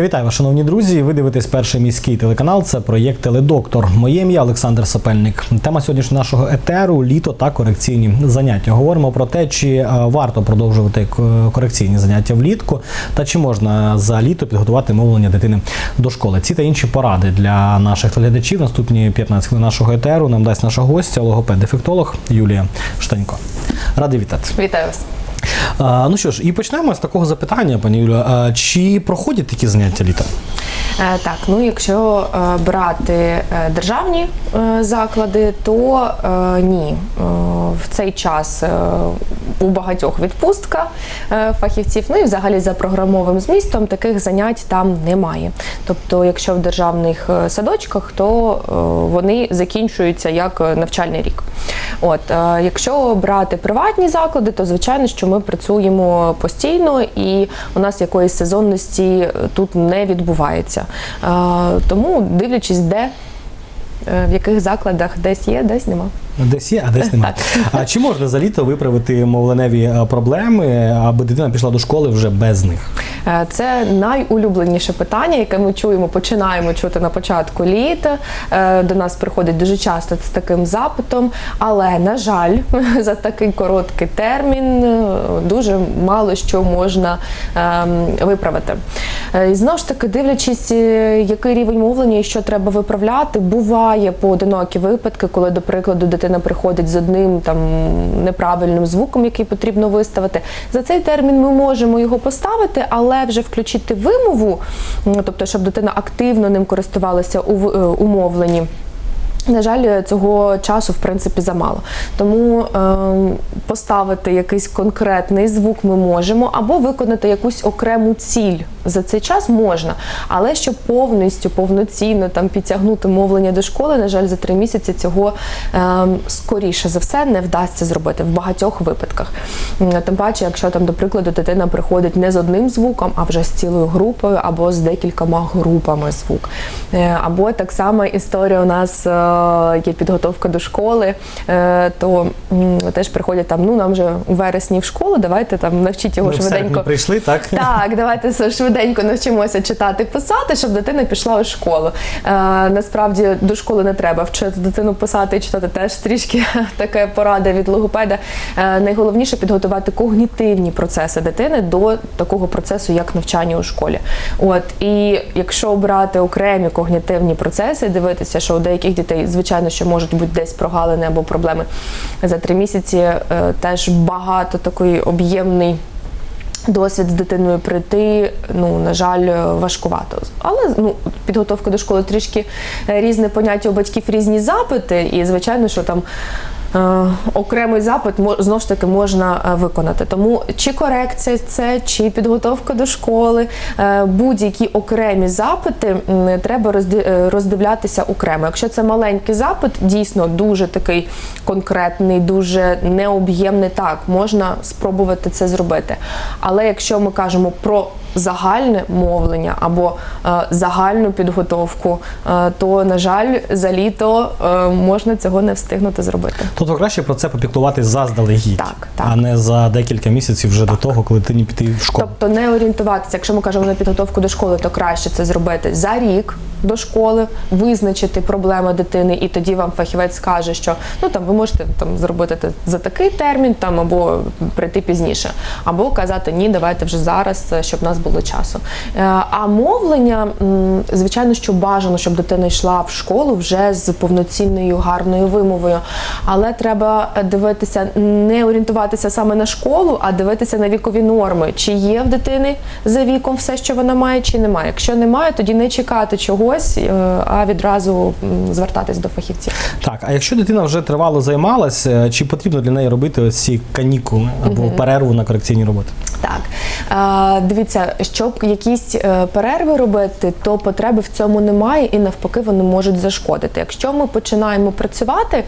Я вітаю вас, шановні друзі. Ви дивитесь перший міський телеканал. Це проєкт Теледоктор. Моє ім'я Олександр Сапельник. Тема сьогоднішнього нашого етеру літо та корекційні заняття. Говоримо про те, чи е, варто продовжувати корекційні заняття влітку, та чи можна за літо підготувати мовлення дитини до школи. Ці та інші поради для наших глядачів. Наступні 15 хвилин нашого етеру нам дасть наша гостя, логопед-дефектолог Юлія Штанько. Радий вітати. Вітаю вас. Ну що ж, і почнемо з такого запитання, пані Юлію. Чи проходять такі заняття літом? Е, Так, ну якщо е, брати е, державні заклади, то ні. В цей час у багатьох відпустка фахівців, ну і взагалі за програмовим змістом таких занять там немає. Тобто, якщо в державних садочках, то вони закінчуються як навчальний рік. От, е, якщо брати приватні заклади, то звичайно, що ми працюємо постійно і у нас якоїсь сезонності е, тут не відбувається. Е, Тому дивлячись, де, в яких закладах десь є, десь нема. Десь є, а десь немає. А чи можна за літо виправити мовленеві е, проблеми, аби дитина пішла до школи вже без них? Е, Це найулюбленіше питання, яке ми чуємо, починаємо чути на початку літа. Е, До нас приходить дуже часто з таким запитом, але на жаль, за такий короткий термін дуже мало що можна ем, виправити. І знову ж таки, дивлячись, який рівень мовлення і що треба виправляти, буває поодинокі випадки, коли, до прикладу, дитина приходить з одним там неправильним звуком, який потрібно виставити. За цей термін ми можемо його поставити, але вже включити вимову, тобто, щоб дитина активно ним користувалася у е, у мовленні. На жаль, цього часу в принципі замало. Тому ем, поставити якийсь конкретний звук ми можемо, або виконати якусь окрему ціль за цей час можна. Але щоб повністю, повноцінно там підтягнути мовлення до школи, на жаль, за три місяці цього ем, скоріше за все не вдасться зробити в багатьох випадках. Тим паче, якщо там, до прикладу, дитина приходить не з одним звуком, а вже з цілою групою, або з декількома групами звук. Е, Або так само історія у нас е, є підготовка до школи, е, то теж приходять там, ну нам вже у вересні в школу, давайте там навчіть його Ми в швиденько. прийшли, так? Так, давайте швиденько навчимося читати, писати, щоб дитина пішла у школу. Е, насправді до школи не треба вчити дитину писати і читати теж трішки така порада від логопеда. Е, найголовніше підготувати когнітивні процеси дитини до такого процесу, як навчання у школі. От і якщо брати окремі когнітивні процеси, дивитися, що у деяких дітей, звичайно, що можуть бути десь прогалини або проблеми за три місяці, е, теж багато такий об'ємний. Досвід з дитиною прийти, ну на жаль, важкувато. Але ну підготовка до школи трішки різне поняття у батьків, різні запити, і звичайно, що там. Е, Окремий запит знову ж таки можна е, виконати. Тому чи корекція це, чи підготовка до школи, е, будь-які окремі запити треба розди- роздивлятися окремо. Якщо це маленький запит, дійсно дуже такий конкретний, дуже необ'ємний, так можна спробувати це зробити. Але якщо ми кажемо про загальне мовлення або е, загальну підготовку, е, то на жаль, за літо е, можна цього не встигнути зробити. Тобто краще про це попіклувати заздалегідь, Так, так. а не за декілька місяців вже до того, коли дитині піти в школу. Тобто не орієнтуватися, якщо ми кажемо на підготовку до школи, то краще це зробити за рік до школи, визначити проблеми дитини, і тоді вам фахівець скаже, що ну там ви можете там зробити це за такий термін, там або прийти пізніше, або казати ні, давайте вже зараз, щоб нас було часу. Е, А мовлення, звичайно, що бажано, щоб дитина йшла в школу вже з повноцінною гарною вимовою. Але треба е, дивитися, не орієнтуватися саме на школу, а дивитися на вікові норми. Чи є в дитини за віком все, що вона має, чи немає. Якщо немає, тоді не чекати чогось, е, а відразу звертатись до фахівців. Так, а якщо дитина вже тривало займалася, чи потрібно для неї робити ці канікули або перерву на корекційні роботи? Так, Е, дивіться, щоб якісь е, перерви робити, то потреби в цьому немає, і навпаки вони можуть зашкодити. Якщо ми починаємо працювати,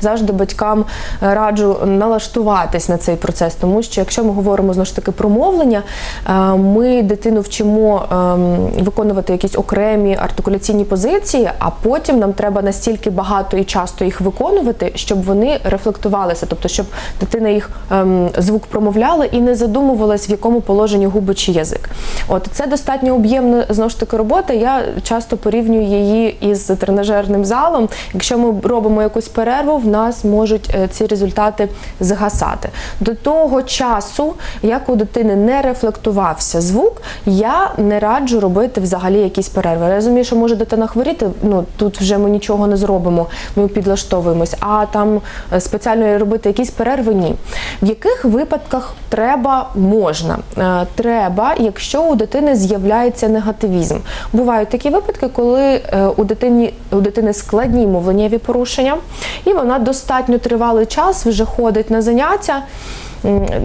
завжди батькам е, раджу налаштуватись на цей процес, тому що якщо ми говоримо знову ж таки про мовлення, е, ми дитину вчимо ем, виконувати якісь окремі артикуляційні позиції, а потім нам треба настільки багато і часто їх виконувати, щоб вони рефлектувалися, тобто щоб дитина їх ем, звук промовляла і не задумувалась, в якому положенні положенні губи чи язик. От це достатньо об'ємна знову ж таки робота. Я часто порівнюю її із тренажерним залом. Якщо ми робимо якусь перерву, в нас можуть е, ці результати згасати. До того часу, як у дитини не рефлектувався звук, я не раджу робити взагалі якісь перерви. Я розумію, що може дитина хворіти. Ну тут вже ми нічого не зробимо. Ми підлаштовуємось. А там е, спеціально робити якісь перерви ні. В яких випадках треба можна? Е, Треба, якщо у дитини з'являється негативізм. Бувають такі випадки, коли е, у дитині у дитини складні мовленнєві порушення, і вона достатньо тривалий час вже ходить на заняття.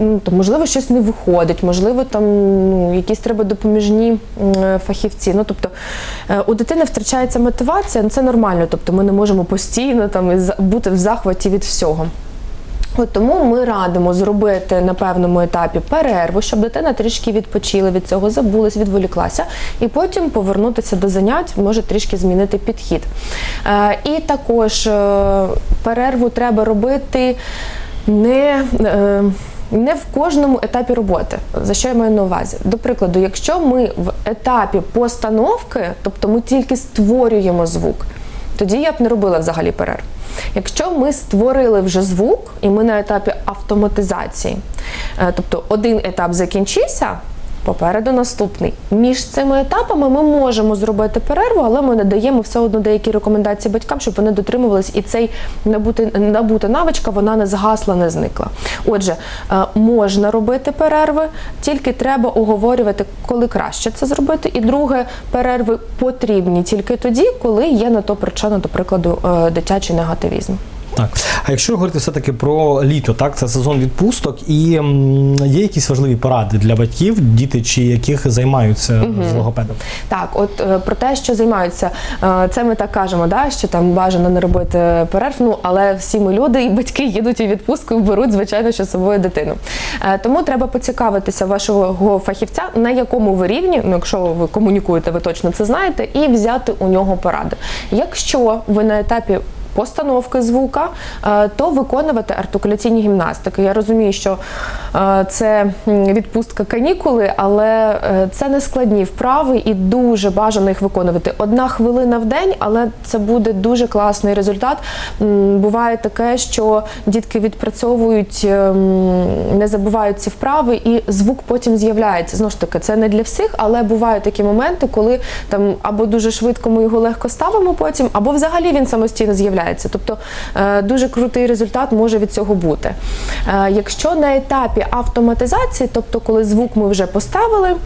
Ну, то, можливо, щось не виходить, можливо, там ну, якісь треба допоміжні фахівці. Ну, тобто е, у дитини втрачається мотивація, ну, це нормально, тобто ми не можемо постійно там бути в захваті від всього. От тому ми радимо зробити на певному етапі перерву, щоб дитина трішки відпочила від цього, забулась, відволіклася, і потім повернутися до занять, може трішки змінити підхід. Е, і також е, перерву треба робити не. Е, не в кожному етапі роботи. За що я маю на увазі? До прикладу, якщо ми в етапі постановки, тобто ми тільки створюємо звук, тоді я б не робила взагалі перерв. Якщо ми створили вже звук, і ми на етапі автоматизації, е, тобто один етап закінчився. Попереду наступний. Між цими етапами ми можемо зробити перерву, але ми надаємо все одно деякі рекомендації батькам, щоб вони дотримувались, і цей набути, набута навичка вона не згасла, не зникла. Отже, е, можна робити перерви, тільки треба оговорювати, коли краще це зробити. І друге, перерви потрібні тільки тоді, коли є на то причина, до прикладу, е, дитячий негативізм. Так, а якщо говорити все-таки про літо, так це сезон відпусток, і є якісь важливі поради для батьків, діти чи яких займаються з логопедом? Так, от е, про те, що займаються, е, це ми так кажемо, да, що там бажано не робити перерв, ну але всі ми люди і батьки їдуть у відпустку і беруть, звичайно, що з собою дитину. Е, Тому треба поцікавитися вашого фахівця, на якому ви рівні, ну якщо ви комунікуєте, ви точно це знаєте, і взяти у нього поради. Якщо ви на етапі постановки звука, е, то виконувати артикуляційні гімнастики. Я розумію, що е, це відпустка канікули, але е, це не складні вправи і дуже бажано їх виконувати. Одна хвилина в день, але це буде дуже класний результат. Буває таке, що дітки відпрацьовують, не забувають ці вправи, і звук потім з'являється. Знову ж таки, це не для всіх, але бувають такі моменти, коли там або дуже швидко ми його легко ставимо потім, або взагалі він самостійно з'являється. Тобто е, дуже крутий результат може від цього бути. Е, Якщо на етапі автоматизації, тобто коли звук ми вже поставили.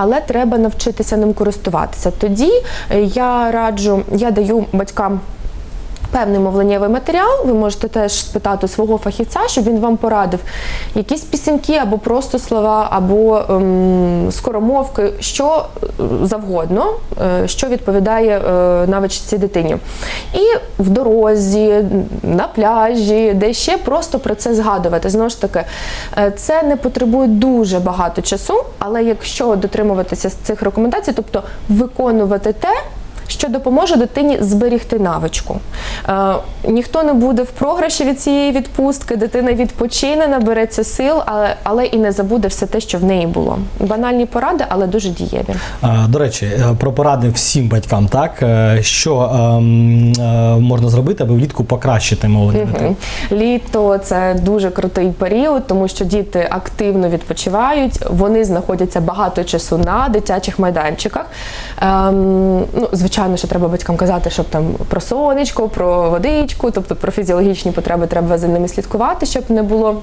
Але треба навчитися ним користуватися. Тоді я раджу, я даю батькам певний мовленнєвий матеріал. Ви можете теж спитати свого фахівця, щоб він вам порадив якісь пісеньки, або просто слова, або ем, скоромовки, що завгодно, е, що відповідає е, навичці дитині. І в дорозі, на пляжі, де ще просто про це згадувати. Знову ж таки, е, це не потребує дуже багато часу, але якщо дотримуватися цих рекомендацій, тобто виконувати те що допоможе дитині зберігти навичку. Е, ніхто не буде в програші від цієї відпустки, дитина відпочине, набереться сил, але, але і не забуде все те, що в неї було. Банальні поради, але дуже дієві. А, До речі, е, про поради всім батькам, так е, що ем, е, можна зробити, аби влітку покращити мовлення дитини? Літо це дуже крутий період, тому що діти активно відпочивають, вони знаходяться багато часу на дитячих майданчиках. Ем, ну, звичайно, що треба батькам казати, щоб там про сонечко, про водичку, тобто про фізіологічні потреби треба за ними слідкувати, щоб не було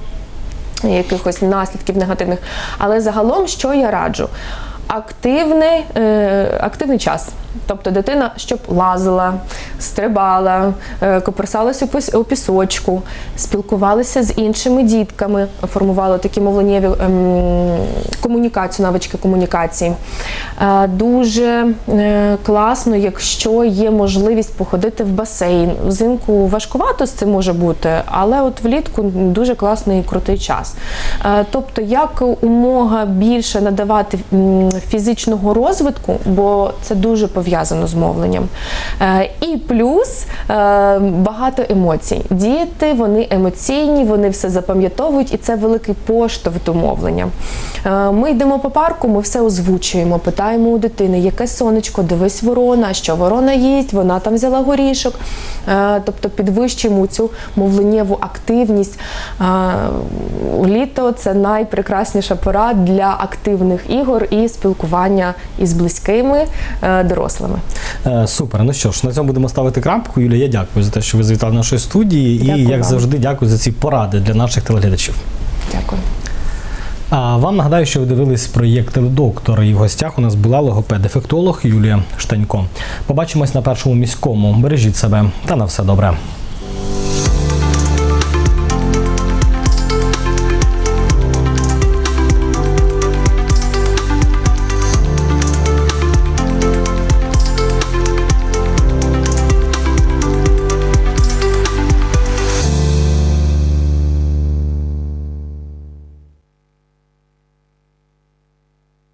якихось наслідків негативних. Але загалом, що я раджу? Активний, е, активний час. Тобто дитина, щоб лазила, стрибала, е, коперсалася у пісочку, спілкувалася з іншими дітками, формувала такі мовленнєві ем, комунікацію, навички комунікації. Е, дуже класно, якщо є можливість походити в басейн. Взимку важкувато з цим може бути, але от влітку дуже класний і крутий час. Тобто, як умога більше надавати фізичного розвитку, бо це дуже пов'язано з мовленням. Е, І плюс е, багато емоцій. Діти вони емоційні, вони все запам'ятовують, і це великий поштовх до мовлення. Е, Ми йдемо по парку, ми все озвучуємо, питаємо у дитини, яке сонечко, дивись ворона, що ворона їсть, вона там взяла горішок. Е, Тобто підвищуємо цю мовленнєву активність. Е, Літо це найпрекрасніша пора для активних ігор і спілкування із близькими е, дорослими. Е, Супер. Ну що ж, на цьому будемо ставити крапку. Юлія, я дякую за те, що ви завітали до нашої студії. Дякую і як вам. завжди, дякую за ці поради для наших телеглядачів. Дякую. А вам нагадаю, що ви дивились проєкт «Доктор» і в гостях у нас була логопед-ефектолог Юлія Штанько. Побачимось на першому міському. Бережіть себе та на все добре.